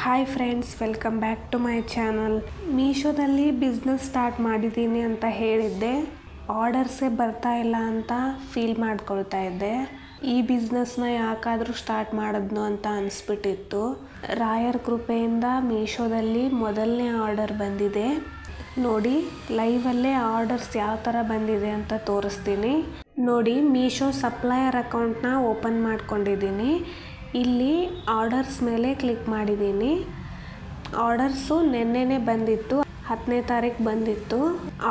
Hi friends welcome back to my channel ಮೀಶೋದಲ್ಲಿ business start ಮಾಡಿದ್ದೀನಿ ಅಂತ ಹೇಳಿದ್ದೆ. ಆರ್ಡರ್ಸೇ ಬರ್ತಾ ಇಲ್ಲ ಅಂತ ಫೀಲ್ ಮಾಡ್ಕೊಳ್ತಾ ಇದ್ದೆ. ಈ ಬಿಸ್ನೆಸ್ನ ಯಾಕಾದರೂ ಸ್ಟಾರ್ಟ್ ಮಾಡಿದ್ನು ಅಂತ ಅನಿಸ್ಬಿಟ್ಟಿತ್ತು. ರಾಯರ್ ಕೃಪೆಯಿಂದ ಮೀಶೋದಲ್ಲಿ ಮೊದಲನೇ ಆರ್ಡರ್ ಬಂದಿದೆ. ನೋಡಿ ಲೈವಲ್ಲೇ ಆರ್ಡರ್ಸ್ ಯಾವ ಥರ ಬಂದಿದೆ ಅಂತ ತೋರಿಸ್ತೀನಿ. ನೋಡಿ ಮೀಶೋ ಸಪ್ಲೈಯರ್ ಅಕೌಂಟ್ನ ಓಪನ್ ಮಾಡ್ಕೊಂಡಿದ್ದೀನಿ. ಇಲ್ಲಿ ಆರ್ಡರ್ಸ್ ಮೇಲೆ ಕ್ಲಿಕ್ ಮಾಡಿದ್ದೀನಿ. ಆರ್ಡರ್ಸು ನೆನ್ನೆನೇ ಬಂದಿತ್ತು, ಹತ್ತನೇ ತಾರೀಕು ಬಂದಿತ್ತು.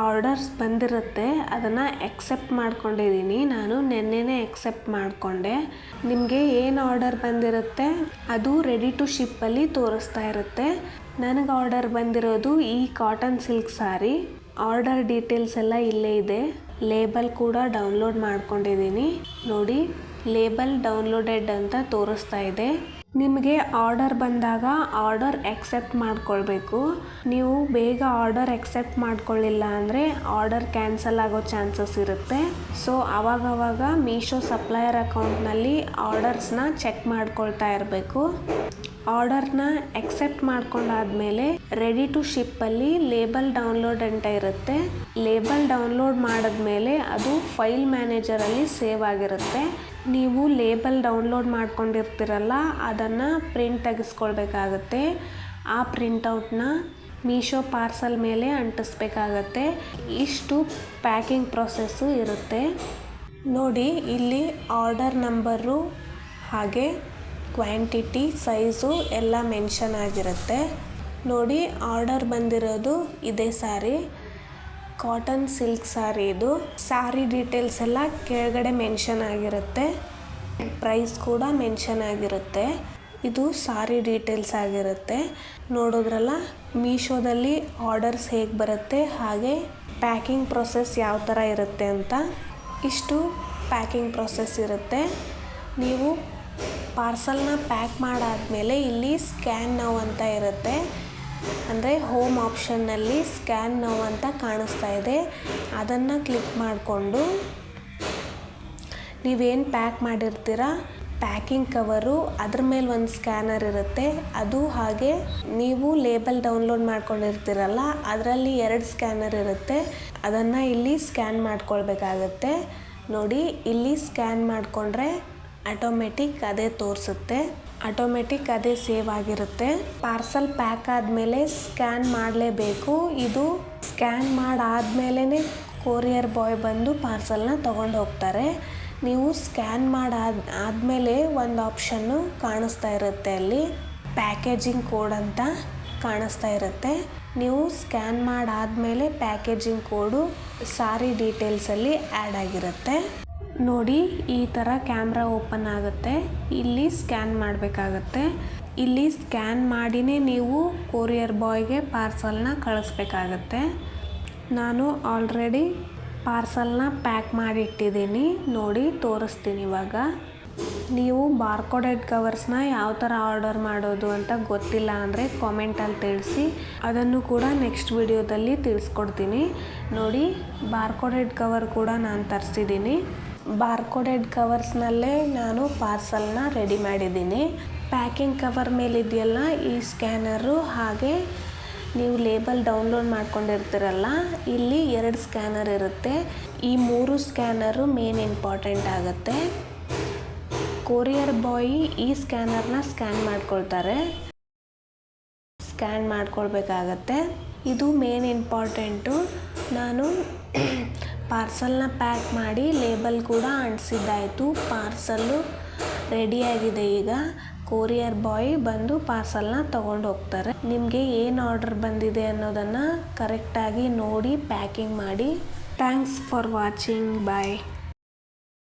ಆರ್ಡರ್ಸ್ ಬಂದಿರುತ್ತೆ, ಅದನ್ನು ಎಕ್ಸೆಪ್ಟ್ ಮಾಡ್ಕೊಂಡಿದ್ದೀನಿ. ನಾನು ನೆನ್ನೆನೇ ಎಕ್ಸೆಪ್ಟ್ ಮಾಡಿಕೊಂಡೆ. ನಿಮಗೆ ಏನು ಆರ್ಡರ್ ಬಂದಿರುತ್ತೆ, ಅದು ರೆಡಿ ಟು ಶಿಪ್ಪಲ್ಲಿ ತೋರಿಸ್ತಾ ಇರುತ್ತೆ. ನನಗೆ ಆರ್ಡರ್ ಬಂದಿರೋದು ಈ cotton silk sari order details ಎಲ್ಲ ಇಲ್ಲೇ ಇದೆ. ಲೇಬಲ್ ಕೂಡ ಡೌನ್ಲೋಡ್ ಮಾಡ್ಕೊಂಡಿದ್ದೀನಿ. ನೋಡಿ, ಲೇಬಲ್ ಡೌನ್ಲೋಡೆಡ್ ಅಂತ ತೋರಿಸ್ತಾ ಇದೆ. ನಿಮಗೆ ಆರ್ಡರ್ ಬಂದಾಗ ಆರ್ಡರ್ ಎಕ್ಸೆಪ್ಟ್ ಮಾಡ್ಕೊಳ್ಬೇಕು. ನೀವು ಬೇಗ ಆರ್ಡರ್ ಎಕ್ಸೆಪ್ಟ್ ಮಾಡ್ಕೊಳ್ಳಿಲ್ಲ ಅಂದರೆ ಆರ್ಡರ್ ಕ್ಯಾನ್ಸಲ್ ಆಗೋ ಚಾನ್ಸಸ್ ಇರುತ್ತೆ. ಸೊ, ಅವಾಗವಾಗ ಮೀಶೋ ಸಪ್ಲೈಯರ್ ಅಕೌಂಟ್ನಲ್ಲಿ ಆರ್ಡರ್ಸ್ನ ಚೆಕ್ ಮಾಡ್ಕೊಳ್ತಾ ಇರಬೇಕು. ಆರ್ಡರ್ನ ಎಕ್ಸೆಪ್ಟ್ ಮಾಡ್ಕೊಂಡಾದ್ಮೇಲೆ ರೆಡಿ ಟು ಶಿಪ್ಪಲ್ಲಿ ಲೇಬಲ್ ಡೌನ್ಲೋಡ್ ಅಂತ ಇರುತ್ತೆ. ಲೇಬಲ್ ಡೌನ್ಲೋಡ್ ಮಾಡಿದ್ಮೇಲೆ ಅದು ಫೈಲ್ ಮ್ಯಾನೇಜರಲ್ಲಿ ಸೇವ್ ಆಗಿರುತ್ತೆ. ನೀವು ಲೇಬಲ್ ಡೌನ್ಲೋಡ್ ಮಾಡ್ಕೊಂಡಿರ್ತೀರಲ್ಲ, ಅದನ್ನು ಪ್ರಿಂಟ್ ತೆಗೆಸ್ಕೊಳ್ಬೇಕಾಗತ್ತೆ. ಆ ಪ್ರಿಂಟೌಟ್ನ ಮೀಶೋ ಪಾರ್ಸಲ್ ಮೇಲೆ ಅಂಟಿಸ್ಬೇಕಾಗತ್ತೆ. ಇಷ್ಟು ಪ್ಯಾಕಿಂಗ್ ಪ್ರೊಸೆಸ್ಸು ಇರುತ್ತೆ. ನೋಡಿ, ಇಲ್ಲಿ ಆರ್ಡರ್ ನಂಬರು ಹಾಗೆ ಕ್ವಾಂಟಿಟಿ, ಸೈಜು ಎಲ್ಲ ಮೆನ್ಷನ್ ಆಗಿರುತ್ತೆ. ನೋಡಿ, ಆರ್ಡರ್ ಬಂದಿರೋದು ಇದೇ ಸಾರಿ. ಕಾಟನ್ ಸಿಲ್ಕ್ ಸಾರಿ ಇದು. ಸಾರಿ ಡೀಟೇಲ್ಸ್ ಎಲ್ಲ ಕೆಳಗಡೆ ಮೆನ್ಷನ್ ಆಗಿರುತ್ತೆ. ಪ್ರೈಸ್ ಕೂಡ ಮೆನ್ಷನ್ ಆಗಿರುತ್ತೆ. ಇದು ಸಾರಿ ಡೀಟೇಲ್ಸ್ ಆಗಿರುತ್ತೆ. ನೋಡೋದ್ರಲ್ಲ ಮೀಶೋದಲ್ಲಿ ಆರ್ಡರ್ಸ್ ಹೇಗೆ ಬರುತ್ತೆ, ಹಾಗೆ ಪ್ಯಾಕಿಂಗ್ ಪ್ರೊಸೆಸ್ ಯಾವ ಥರ ಇರುತ್ತೆ ಅಂತ. ಇಷ್ಟು ಪ್ಯಾಕಿಂಗ್ ಪ್ರೊಸೆಸ್ ಇರುತ್ತೆ. ನೀವು ಪಾರ್ಸಲ್ನ ಪ್ಯಾಕ್ ಮಾಡಾದಮೇಲೆ ಇಲ್ಲಿ ಸ್ಕ್ಯಾನ್ ನಾವು ಅಂತ ಇರುತ್ತೆ. ಅಂದರೆ ಹೋಮ್ ಆಪ್ಷನ್ನಲ್ಲಿ ಸ್ಕ್ಯಾನ್ ನೌ ಅಂತ ಕಾಣಿಸ್ತಾ ಇದೆ. ಅದನ್ನು ಕ್ಲಿಕ್ ಮಾಡಿಕೊಂಡು ನೀವೇನು ಪ್ಯಾಕ್ ಮಾಡಿರ್ತೀರ? ಪ್ಯಾಕಿಂಗ್ ಕವರು, ಅದ್ರ ಮೇಲೆ ಒಂದು ಸ್ಕ್ಯಾನರ್ ಇರುತ್ತೆ. ಅದು ಹಾಗೆ ನೀವು ಲೇಬಲ್ ಡೌನ್ಲೋಡ್ ಮಾಡ್ಕೊಂಡಿರ್ತೀರಲ್ಲ, ಅದರಲ್ಲಿ ಎರಡು ಸ್ಕ್ಯಾನರ್ ಇರುತ್ತೆ. ಅದನ್ನು ಇಲ್ಲಿ ಸ್ಕ್ಯಾನ್ ಮಾಡ್ಕೊಳ್ಬೇಕಾಗತ್ತೆ. ನೋಡಿ, ಇಲ್ಲಿ ಸ್ಕ್ಯಾನ್ ಮಾಡಿಕೊಂಡ್ರೆ ಆಟೋಮೆಟಿಕ್ ಅದೇ ತೋರಿಸುತ್ತೆ. ಆಟೋಮೆಟಿಕ್ ಅದೇ ಸೇವ್ ಆಗಿರುತ್ತೆ. ಪಾರ್ಸಲ್ ಪ್ಯಾಕ್ ಆದಮೇಲೆ ಸ್ಕ್ಯಾನ್ ಮಾಡಲೇಬೇಕು. ಇದು ಸ್ಕ್ಯಾನ್ ಮಾಡಾದ್ಮೇಲೆ ಕೊರಿಯರ್ ಬಾಯ್ ಬಂದು ಪಾರ್ಸಲ್ನ ತೊಗೊಂಡು ಹೋಗ್ತಾರೆ. ನೀವು ಸ್ಕ್ಯಾನ್ ಮಾಡಾದ, ಆದಮೇಲೆ ಒಂದು ಆಪ್ಷನ್ನು ಕಾಣಿಸ್ತಾ ಇರುತ್ತೆ ಅಲ್ಲಿ. ಪ್ಯಾಕೇಜಿಂಗ್ ಕೋಡ್ ಅಂತ ಕಾಣಿಸ್ತಾ ಇರುತ್ತೆ. ನೀವು ಸ್ಕ್ಯಾನ್ ಮಾಡಾದಮೇಲೆ ಪ್ಯಾಕೇಜಿಂಗ್ ಕೋಡು ಸಾರಿ ಡೀಟೇಲ್ಸಲ್ಲಿ ಆ್ಯಡ್ ಆಗಿರುತ್ತೆ. ನೋಡಿ, ಈ ಥರ ಕ್ಯಾಮ್ರಾ ಓಪನ್ ಆಗುತ್ತೆ. ಇಲ್ಲಿ ಸ್ಕ್ಯಾನ್ ಮಾಡಬೇಕಾಗತ್ತೆ. ಇಲ್ಲಿ ಸ್ಕ್ಯಾನ್ ಮಾಡಿನೇ ನೀವು ಕೊರಿಯರ್ ಬಾಯ್ಗೆ ಪಾರ್ಸಲ್ನ ಕಳಿಸ್ಬೇಕಾಗತ್ತೆ. ನಾನು ಆಲ್ರೆಡಿ ಪಾರ್ಸಲ್ನ ಪ್ಯಾಕ್ ಮಾಡಿಟ್ಟಿದ್ದೀನಿ. ನೋಡಿ, ತೋರಿಸ್ತೀನಿ ಇವಾಗ. ನೀವು ಬಾರ್ಕೋಡೆಡ್ ಕವರ್ಸ್ನ ಯಾವ ಥರ ಆರ್ಡರ್ ಮಾಡೋದು ಅಂತ ಗೊತ್ತಿಲ್ಲ ಅಂದರೆ ಕಾಮೆಂಟಲ್ಲಿ ತಿಳಿಸಿ. ಅದನ್ನು ಕೂಡ ನೆಕ್ಸ್ಟ್ ವಿಡಿಯೋದಲ್ಲಿ ತಿಳಿಸ್ಕೊಡ್ತೀನಿ. ನೋಡಿ, ಬಾರ್ಕೋಡೆಡ್ ಕವರ್ ಕೂಡ ನಾನು ತರಿಸಿದ್ದೀನಿ. ಬಾರ್ಕೋಡೆಡ್ ಕವರ್ಸ್ನಲ್ಲೇ ನಾನು ಪಾರ್ಸಲ್ನ ರೆಡಿ ಮಾಡಿದ್ದೀನಿ. ಪ್ಯಾಕಿಂಗ್ ಕವರ್ ಮೇಲಿದೆಯಲ್ಲ ಈ ಸ್ಕ್ಯಾನರು, ಹಾಗೆ ನೀವು ಲೇಬಲ್ ಡೌನ್ಲೋಡ್ ಮಾಡ್ಕೊಂಡಿರ್ತೀರಲ್ಲ, ಇಲ್ಲಿ ಎರಡು ಸ್ಕ್ಯಾನರ್ ಇರುತ್ತೆ. ಈ ಮೂರು ಸ್ಕ್ಯಾನರು ಮೇನ್ ಇಂಪಾರ್ಟೆಂಟ್ ಆಗುತ್ತೆ. ಕೊರಿಯರ್ ಬಾಯ್ ಈ ಸ್ಕ್ಯಾನರ್ನ ಸ್ಕ್ಯಾನ್ ಮಾಡ್ಕೊಳ್ತಾರೆ. ಸ್ಕ್ಯಾನ್ ಮಾಡ್ಕೊಳ್ಬೇಕಾಗತ್ತೆ. ಇದು ಮೇನ್ ಇಂಪಾರ್ಟೆಂಟು. ನಾನು ಪಾರ್ಸಲ್ನ ಪ್ಯಾಕ್ ಮಾಡಿ ಲೇಬಲ್ ಕೂಡ ಅಂಟಿಸಿದ್ದಾಯಿತು. ಪಾರ್ಸಲ್ಲು ರೆಡಿಯಾಗಿದೆ ಈಗ. ಕೊರಿಯರ್ ಬಾಯ್ ಬಂದು ಪಾರ್ಸಲ್ನ ತೊಗೊಂಡು ಹೋಗ್ತಾರೆ. ನಿಮಗೆ ಏನು ಆರ್ಡರ್ ಬಂದಿದೆ ಅನ್ನೋದನ್ನು ಕರೆಕ್ಟಾಗಿ ನೋಡಿ ಪ್ಯಾಕಿಂಗ್ ಮಾಡಿ. Thanks for watching. ಬಾಯ್.